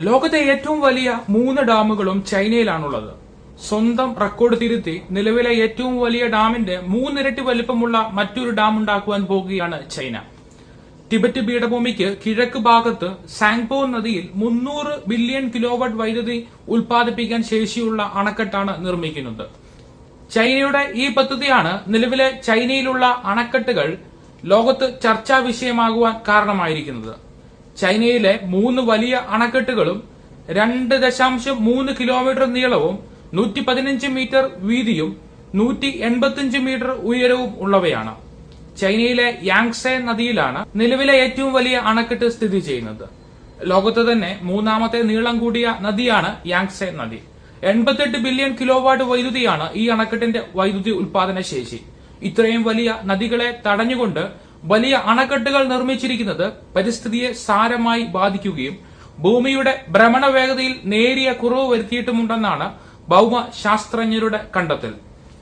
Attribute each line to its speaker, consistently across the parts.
Speaker 1: ലോകത്തെ ഏറ്റവും വലിയ മൂന്ന് ഡാമുകളും ചൈനയിലാണുള്ളത്. സ്വന്തം റെക്കോർഡ് തിരുത്തി നിലവിലെ ഏറ്റവും വലിയ ഡാമിന്റെ മൂന്നിരട്ടി വലിപ്പമുള്ള മറ്റൊരു ഡാം ഉണ്ടാക്കുവാൻ പോകുകയാണ് ചൈന. ടിബറ്റ് പീഠഭൂമിക്ക് കിഴക്ക് ഭാഗത്ത് സാങ്പോ നദിയിൽ മുന്നൂറ് ബില്യൺ കിലോവാട്ട് വൈദ്യുതി ഉൽപ്പാദിപ്പിക്കാൻ ശേഷിയുള്ള അണക്കെട്ടാണ് നിർമ്മിക്കുന്നത്. ചൈനയുടെ ഈ പദ്ധതിയാണ് നിലവിലെ ചൈനയിലുള്ള അണക്കെട്ടുകൾ ലോകത്ത് ചർച്ചാ വിഷയമാകുവാൻ കാരണമായിരിക്കുന്നത്. ചൈനയിലെ മൂന്ന് വലിയ അണക്കെട്ടുകളും രണ്ട് ദശാംശം മൂന്ന് കിലോമീറ്റർ നീളവും നൂറ്റി പതിനഞ്ച് മീറ്റർ വീതിയും നൂറ്റി എൺപത്തിയഞ്ച് മീറ്റർ ഉയരവും ഉള്ളവയാണ്. ചൈനയിലെ യാങ്സെ നദിയിലാണ് നിലവിലെ ഏറ്റവും വലിയ അണക്കെട്ട് സ്ഥിതി ചെയ്യുന്നത്. ലോകത്ത് തന്നെ മൂന്നാമത്തെ നീളം കൂടിയ നദിയാണ് യാങ്സെ നദി. എൺപത്തെട്ട് ബില്യൺ കിലോവാട്ട് വൈദ്യുതിയാണ് ഈ അണക്കെട്ടിന്റെ വൈദ്യുതി ഉൽപാദന ശേഷി. ഇത്രയും വലിയ നദികളെ തടഞ്ഞുകൊണ്ട് വലിയ അണക്കെട്ടുകൾ നിർമ്മിച്ചിരിക്കുന്നത് പരിസ്ഥിതിയെ സാരമായി ബാധിക്കുകയും ഭൂമിയുടെ ഭ്രമണ വേഗതയിൽ നേരിയ കുറവ് വരുത്തിയിട്ടുമുണ്ടെന്നാണ് ഭൗമശാസ്ത്രജ്ഞരുടെ കണ്ടെത്തൽ.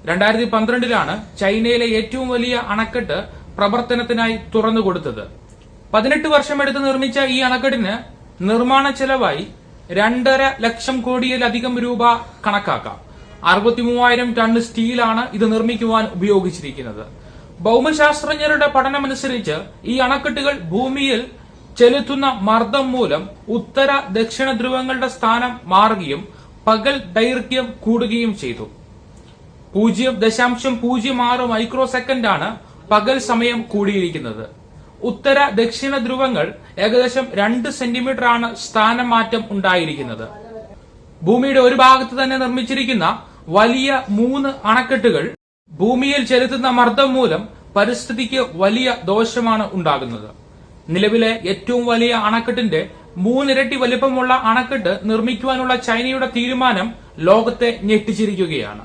Speaker 1: രണ്ടായിരത്തി പന്ത്രണ്ടിലാണ് ചൈനയിലെ ഏറ്റവും വലിയ അണക്കെട്ട് പ്രവർത്തനത്തിനായി തുറന്നുകൊടുത്തത്. പതിനെട്ട് വർഷമെടുത്ത് നിർമ്മിച്ച ഈ അണക്കെട്ടിന് നിർമ്മാണ ചെലവായി രണ്ടര ലക്ഷം കോടിയിലധികം രൂപ കണക്കാക്കാം. അറുപത്തി മൂവായിരം ടൺ സ്റ്റീലാണ് ഇത് നിർമ്മിക്കുവാൻ ഉപയോഗിച്ചിരിക്കുന്നത്. ഭൗമശാസ്ത്രജ്ഞരുടെ പഠനമനുസരിച്ച് ഈ അണക്കെട്ടുകൾ ഭൂമിയിൽ ചെലുത്തുന്ന മർദ്ദം മൂലം ഉത്തര ദക്ഷിണ ധ്രുവങ്ങളുടെ സ്ഥാനം മാറുകയും പകൽ ദൈർഘ്യം കൂടുകയും ചെയ്തു. പൂജ്യം ദശാംശം പൂജ്യം ആറ് മൈക്രോ സെക്കൻഡാണ് പകൽ സമയം കൂടിയിരിക്കുന്നത്. ഉത്തര ദക്ഷിണ ധ്രുവങ്ങൾ ഏകദേശം രണ്ട് സെന്റിമീറ്റർ ആണ് സ്ഥാനമാറ്റം ഉണ്ടായിരിക്കുന്നത്. ഭൂമിയുടെ ഒരു ഭാഗത്ത് തന്നെ നിർമ്മിച്ചിരിക്കുന്ന വലിയ മൂന്ന് അണക്കെട്ടുകൾ ഭൂമിയിൽ ചെലുത്തുന്ന മർദ്ദം മൂലം പരിസ്ഥിതിക്ക് വലിയ ദോഷമാണ് ഉണ്ടാകുന്നത്. നിലവിലെ ഏറ്റവും വലിയ അണക്കെട്ടിന്റെ മൂന്നിരട്ടി വലിപ്പമുള്ള അണക്കെട്ട് നിർമ്മിക്കുവാനുള്ള ചൈനയുടെ തീരുമാനം ലോകത്തെ ഞെട്ടിച്ചിരിക്കുകയാണ്.